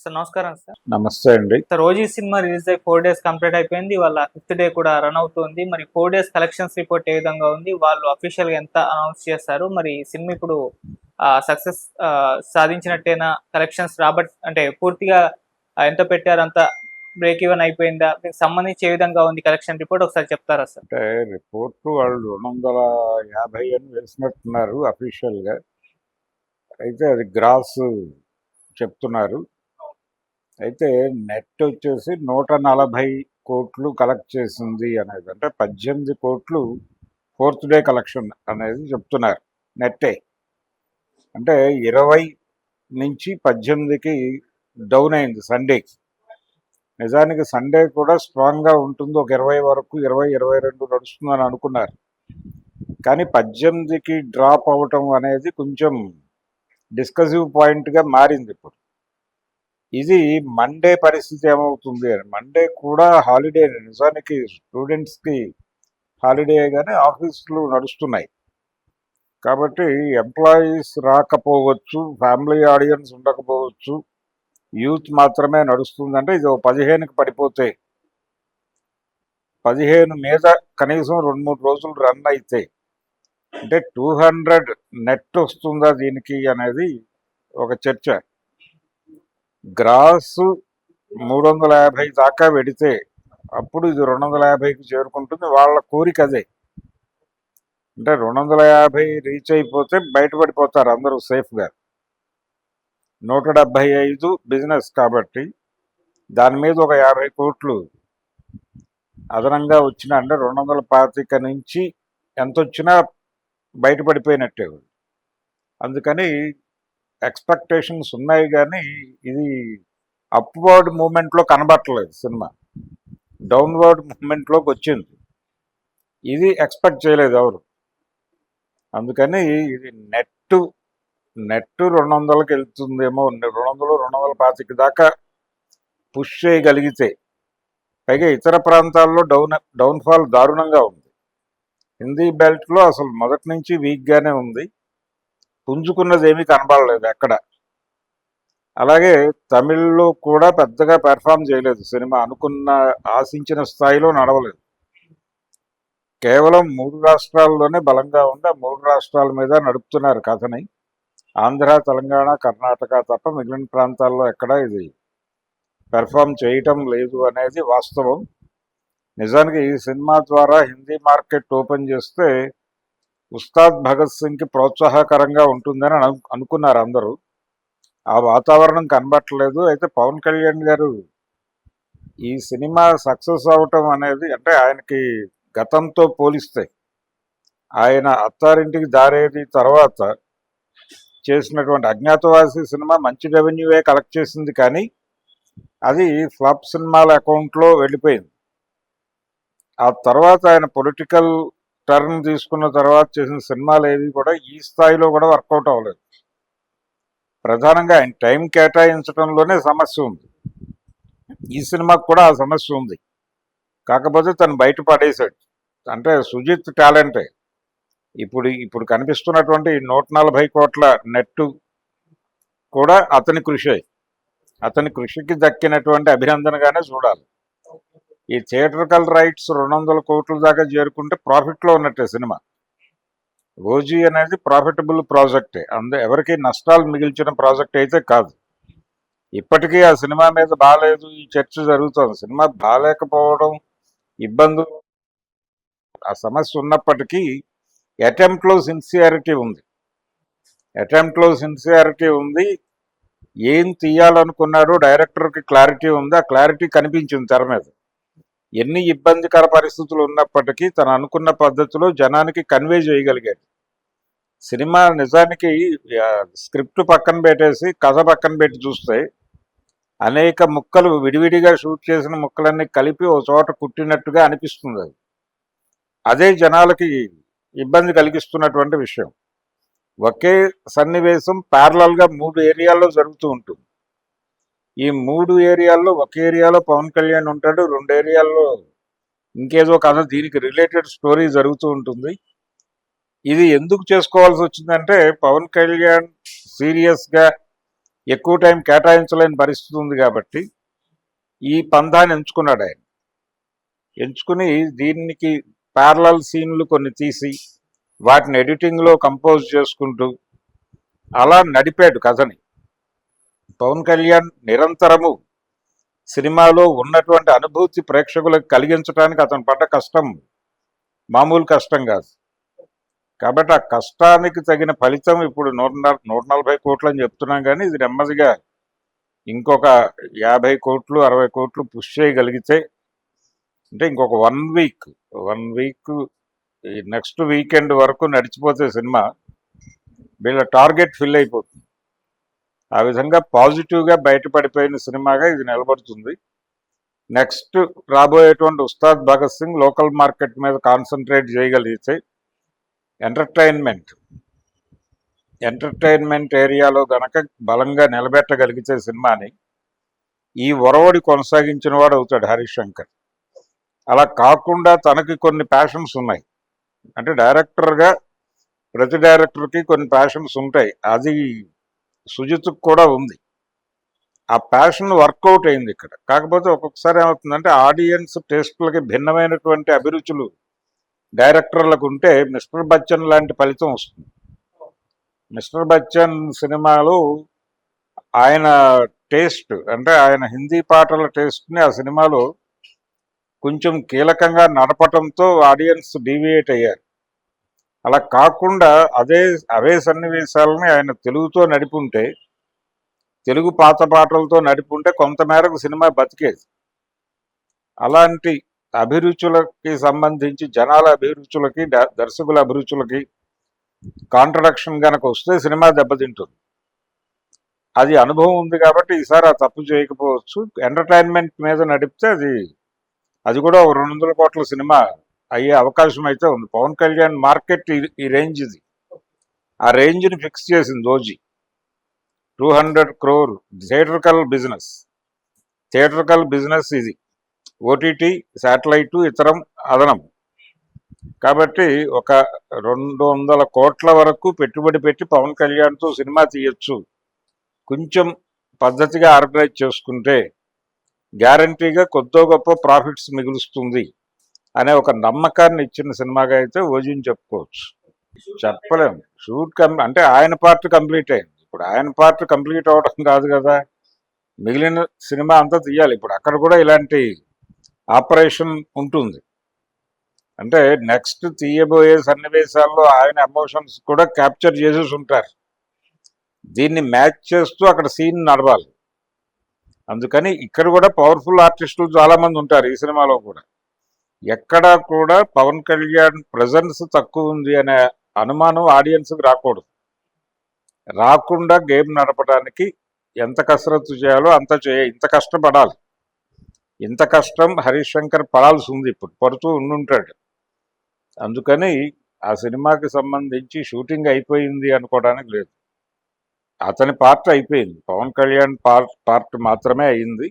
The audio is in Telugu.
సార్ నమస్కారం సార్. నమస్తే అండి. సార్ రోజీ సినిమా రిలీజ్ అయ్యి ఫోర్ డేస్ కంప్లీట్ అయిపోయింది. వాళ్ళ ఫిఫ్త్ డే కూడా రన్ అవుతుంది. మరి ఫోర్ డేస్ కలెక్షన్స్ రిపోర్ట్ ఏ విధంగా ఉంది? వాళ్ళు అఫీషియల్గా ఎంత అనౌన్స్ చేస్తారు మరి సినిమా ఇప్పుడు సక్సెస్ సాధించినట్టేనా కలెక్షన్స్? రాబట్ అంటే పూర్తిగా ఎంత పెట్టారు? అంత బ్రేక్ ఈవెన్ అయిపోయిందా? దీనికి సంబంధించి ఏ విధంగా ఉంది కలెక్షన్ రిపోర్ట్? ఒకసారి చెప్తారా సార్? అంటే రిపోర్టు వాళ్ళు రెండు వందల యాభై అని వేసినట్టున్నారు అఫీషియల్గా. అయితే అది గ్రాస్ చెప్తున్నారు. అయితే నెట్ వచ్చేసి నూట నలభై కోట్లు కలెక్ట్ చేసింది అనేది అంటే పద్దెనిమిది కోట్లు ఫోర్త్ డే కలెక్షన్ అనేది చెప్తున్నారు నెట్టే. అంటే ఇరవై నుంచి పద్దెనిమిదికి డౌన్ అయింది సండేకి నిజానికి సండే కూడా స్ట్రాంగ్గా ఉంటుంది ఒక ఇరవై వరకు ఇరవై ఇరవై రెండు నడుస్తుందని అనుకున్నారు. కానీ పద్దెనిమిదికి డ్రాప్ అవ్వటం అనేది కొంచెం డిస్కసివ్ పాయింట్గా మారింది ఇప్పుడు. ఇది మండే పరిస్థితి ఏమవుతుంది అని. మండే కూడా హాలిడే నిజానికి స్టూడెంట్స్కి హాలిడే కానీ ఆఫీసులు నడుస్తున్నాయి. కాబట్టి ఎంప్లాయీస్ రాకపోవచ్చు ఫ్యామిలీ ఆడియన్స్ ఉండకపోవచ్చు యూత్ మాత్రమే నడుస్తుందంటే ఇది ఓ పదిహేనుకి పడిపోతే పదిహేను మీద కనీసం రెండు మూడు రోజులు రన్ అయితే అంటే టూ హండ్రెడ్ నెట్ వస్తుందా దీనికి అనేది ఒక చర్చ. గ్రాసు మూడు వందల యాభై దాకా పెడితే అప్పుడు ఇది రెండు వందల యాభైకి చేరుకుంటుంది. వాళ్ళ కోరిక అదే. అంటే రెండు వందల యాభై రీచ్ అయిపోతే బయటపడిపోతారు అందరూ సేఫ్గా. నూట డెబ్భై ఐదు బిజినెస్ కాబట్టి దాని మీద ఒక యాభై కోట్లు అదనంగా వచ్చిన అంటే రెండు వందల పాతిక నుంచి ఎంత వచ్చినా బయటపడిపోయినట్టే. అందుకని ఎక్స్పెక్టేషన్స్ ఉన్నాయి కానీ ఇది అప్వర్డ్ మూమెంట్లో కనబట్టలేదు సినిమా. డౌన్వర్డ్ మూమెంట్లోకి వచ్చింది. ఇది ఎక్స్పెక్ట్ చేయలేదు ఎవరు. అందుకని ఇది నెట్ నెట్ రెండు వందలకి వెళ్తుందేమో రెండు వందలు రెండు వందల పాతికి దాకా పుష్ చేయగలిగితే. పైగా ఇతర ప్రాంతాల్లో డౌన్ డౌన్ఫాల్ దారుణంగా ఉంది. హిందీ బెల్ట్లో అసలు మొదటి నుంచి వీక్గానే ఉంది. పుంజుకున్నది ఏమీ కనబడలేదు ఎక్కడ. అలాగే తమిళ్ళో కూడా పెద్దగా పెర్ఫామ్ చేయలేదు. సినిమా అనుకున్న ఆశించిన స్థాయిలో నడవలేదు. కేవలం మూడు రాష్ట్రాల్లోనే బలంగా ఉంది మూడు రాష్ట్రాల మీద నడుపుతున్నారు కథని. ఆంధ్ర తెలంగాణ కర్ణాటక తప్ప మిగిలిన ప్రాంతాల్లో ఎక్కడ ఇది పెర్ఫామ్ చేయటం లేదు అనేది వాస్తవం. నిజానికి ఈ సినిమా ద్వారా హిందీ మార్కెట్ ఓపెన్ చేస్తే ఉస్తాద్ భగత్ సింగ్కి ప్రోత్సాహకరంగా ఉంటుందని అనుకున్నారు అందరూ. ఆ వాతావరణం కనబట్టలేదు. అయితే పవన్ కళ్యాణ్ గారు ఈ సినిమా సక్సెస్ అవటం అనేది అంటే ఆయనకి గతంతో పోలిస్తే ఆయన అత్తారింటికి దారేది తర్వాత చేసినటువంటి అజ్ఞాతవాసి సినిమా మంచి రెవెన్యూవే కలెక్ట్ చేసింది కానీ అది ఫ్లాప్ సినిమాల అకౌంట్లో వెళ్ళిపోయింది. ఆ తర్వాత ఆయన పొలిటికల్ టర్న్ తీసుకున్న తర్వాత చేసిన సినిమాలు ఏవి కూడా ఈ స్థాయిలో కూడా వర్కౌట్ అవ్వలేదు. ప్రధానంగా ఆయన టైం కేటాయించడంలోనే సమస్య ఉంది. ఈ సినిమాకు కూడా ఆ సమస్య ఉంది. కాకపోతే తను బయట పడేశాడు. అంటే సుజిత్ టాలెంటే. ఇప్పుడు ఇప్పుడు కనిపిస్తున్నటువంటి నూట నలభై కోట్ల నెట్ కూడా అతని కృషి. అతని కృషికి దక్కినటువంటి అభినందనగానే చూడాలి. ఈ థియేటర్కల్ రైట్స్ రెండు వందల కోట్ల దాకా చేరుకుంటే ప్రాఫిట్లో ఉన్నట్టే సినిమా. ఓజీ అనేది ప్రాఫిటబుల్ ప్రాజెక్టే. అందు ఎవరికి నష్టాలు మిగిల్చిన ప్రాజెక్ట్ అయితే కాదు. ఇప్పటికీ ఆ సినిమా మీద బాగాలేదు ఈ చర్చ జరుగుతుంది. సినిమా బాగాలేకపోవడం ఇబ్బందులు ఆ సమస్య ఉన్నప్పటికీ అటెంప్ట్లో సిన్సియారిటీ ఉంది. అటెంప్ట్లో సిన్సియారిటీ ఉంది. ఏం తీయాలనుకున్నారో డైరెక్టర్కి క్లారిటీ ఉంది. ఆ క్లారిటీ కనిపించింది తెర మీద. ఎన్ని ఇబ్బందికర పరిస్థితులు ఉన్నప్పటికీ తను అనుకున్న పద్ధతిలో జనానికి కన్వే చేయగలిగాడు. సినిమా నిజానికి స్క్రిప్ట్ పక్కన పెట్టేసి కథ పక్కన పెట్టి చూస్తే అనేక ముక్కలు విడివిడిగా షూట్ చేసిన ముక్కలన్నీ కలిపి ఓ చోట కుట్టినట్టుగా అనిపిస్తుంది అది. అదే జనాలకి ఇబ్బంది కలిగిస్తున్నటువంటి విషయం. ఒకే సన్నివేశం ప్యారలల్గా మూడు ఏరియాల్లో జరుగుతూ ఉంటుంది. ఈ మూడు ఏరియాల్లో ఒక ఏరియాలో పవన్ కళ్యాణ్ ఉంటాడు రెండు ఏరియాల్లో ఇంకేదో కథ దీనికి రిలేటెడ్ స్టోరీ జరుగుతూ ఉంటుంది. ఇది ఎందుకు చేసుకోవాల్సి వచ్చిందంటే పవన్ కళ్యాణ్ సీరియస్గా ఎక్కువ టైం కేటాయించలేని పరిస్థితి ఉంది కాబట్టి ఈ పందాన్ని ఎంచుకున్నాడు ఆయన. ఎంచుకుని దీనికి ప్యారలల్ సీన్లు కొన్ని తీసి వాటిని ఎడిటింగ్లో కంపోజ్ చేసుకుంటూ అలా నడిపాడు కథని. పవన్ కళ్యాణ్ నిరంతరము సినిమాలో ఉన్నటువంటి అనుభూతి ప్రేక్షకులకు కలిగించడానికి అతను పడ్డ కష్టం మామూలు కష్టం కాదు. కాబట్టి ఆ కష్టానికి తగిన ఫలితం ఇప్పుడు నూట నూట నలభై కోట్లు అని చెప్తున్నాం కానీ ఇది నెమ్మదిగా ఇంకొక యాభై కోట్లు అరవై కోట్లు పుష్ చేయగలిగితే అంటే ఇంకొక one week one week next weekend వరకు నడిచిపోతే సినిమా వీళ్ళ టార్గెట్ ఫిల్ అయిపోతుంది. ఆ విధంగా పాజిటివ్గా బయటపడిపోయిన సినిమాగా ఇది నిలబడుతుంది. నెక్స్ట్ రాబోయేటువంటి ఉస్తాద్ భగత్ సింగ్ లోకల్ మార్కెట్ మీద కాన్సన్ట్రేట్ చేయగలిగితే ఎంటర్టైన్మెంట్ ఎంటర్టైన్మెంట్ ఏరియాలో గనక బలంగా నిలబెట్టగలిగితే సినిమాని ఈ ఒరవడి కొనసాగించిన వాడు అవుతాడు హరీష్ శంకర్ అలా కాకుండా తనకి కొన్ని ప్యాషన్స్ ఉన్నాయి. అంటే డైరెక్టర్గా ప్రతి డైరెక్టర్కి కొన్ని ప్యాషన్స్ ఉంటాయి. అది సుజిత్కు కూడా ఉంది. ఆ ప్యాషన్ వర్కౌట్ అయింది ఇక్కడ. కాకపోతే ఒక్కొక్కసారి ఏమవుతుందంటే ఆడియన్స్ టేస్ట్లకి భిన్నమైనటువంటి అభిరుచులు డైరెక్టర్లకు ఉంటే మిస్టర్ బచ్చన్ లాంటి ఫలితం వస్తుంది. మిస్టర్ బచ్చన్ సినిమాలు ఆయన టేస్ట్ అంటే ఆయన హిందీ పాటల టేస్ట్ని ఆ సినిమాలో కొంచెం కీలకంగా నడపటంతో ఆడియన్స్ డీవియేట్ అయ్యారు. అలా కాకుండా అదే అవే సన్నివేశాలని ఆయన తెలుగుతో నడిపుంటే తెలుగు పాత పాటలతో నడిపుంటే కొంతమేరకు సినిమా బతికేది. అలాంటి అభిరుచులకి సంబంధించి జనాల అభిరుచులకి ద- దర్శకుల అభిరుచులకి కాంట్రడక్షన్ కనుక వస్తే సినిమా దెబ్బతింటుంది. అది అనుభవం ఉంది కాబట్టి ఈసారి ఆ తప్పు చేయకపోవచ్చు. ఎంటర్టైన్మెంట్ మీద నడిపితే అది అది కూడా ఒక రెండు వందల కోట్ల సినిమా. అయ్యే అవకాశం అయితే ఉంది. పవన్ కళ్యాణ్ మార్కెట్ ఈ- రేంజ్ ఇది ఆ రేంజ్ని ఫిక్స్ చేసింది OG. Two hundred crore theatrical business. Theatrical business ఇది. ఓటీటీ శాటిలైటు ఇతరం అదనం. కాబట్టి ఒక రెండు వందల కోట్ల వరకు పెట్టుబడి పెట్టి పవన్ కళ్యాణ్తో సినిమా తీయొచ్చు. కొంచెం పద్ధతిగా ఆర్గనైజ్ చేసుకుంటే గ్యారంటీగా కొద్దో గొప్ప ప్రాఫిట్స్ మిగులుస్తుంది. అనే ఒక నమ్మకాన్ని ఇచ్చిన సినిమాగా అయితే ఓజీని చెప్పుకోవచ్చు. చెప్పలేము. షూట్ కం అంటే ఆయన పార్ట్ కంప్లీట్ అయింది. ఇప్పుడు ఆయన పార్ట్ కంప్లీట్ అవడం కాదు కదా. మిగిలిన సినిమా అంతా తీయాలి. ఇప్పుడు అక్కడ కూడా ఇలాంటి ఆపరేషన్ ఉంటుంది. అంటే నెక్స్ట్ తీయబోయే సన్నివేశాల్లో ఆయన ఎమోషన్స్ కూడా క్యాప్చర్ చేసేసి ఉంటారు. దీన్ని మ్యాచ్ చేస్తూ అక్కడ సీన్ నడవాలి. అందుకని ఇక్కడ కూడా పవర్ఫుల్ ఆర్టిస్టులు చాలామంది ఉంటారు ఈ సినిమాలో కూడా. ఎక్కడా కూడా పవన్ కళ్యాణ్ ప్రజెన్స్ తక్కువ ఉంది అనే అనుమానం ఆడియన్స్కి రాకూడదు. రాకుండా గేమ్ నడపడానికి ఎంత కసరత్తు చేయాలో అంత చేయ ఇంత కష్టపడాలి. ఇంత కష్టం హరీష్ శంకర్ పడాల్సి ఉంది ఇప్పుడు పడుతూ ఉండుంటాడు. అందుకని ఆ సినిమాకి సంబంధించి షూటింగ్ అయిపోయింది అనుకోవడానికి లేదు. అతని పార్ట్ అయిపోయింది. పవన్ కళ్యాణ్ పార్ట్ పార్ట్ మాత్రమే అయింది.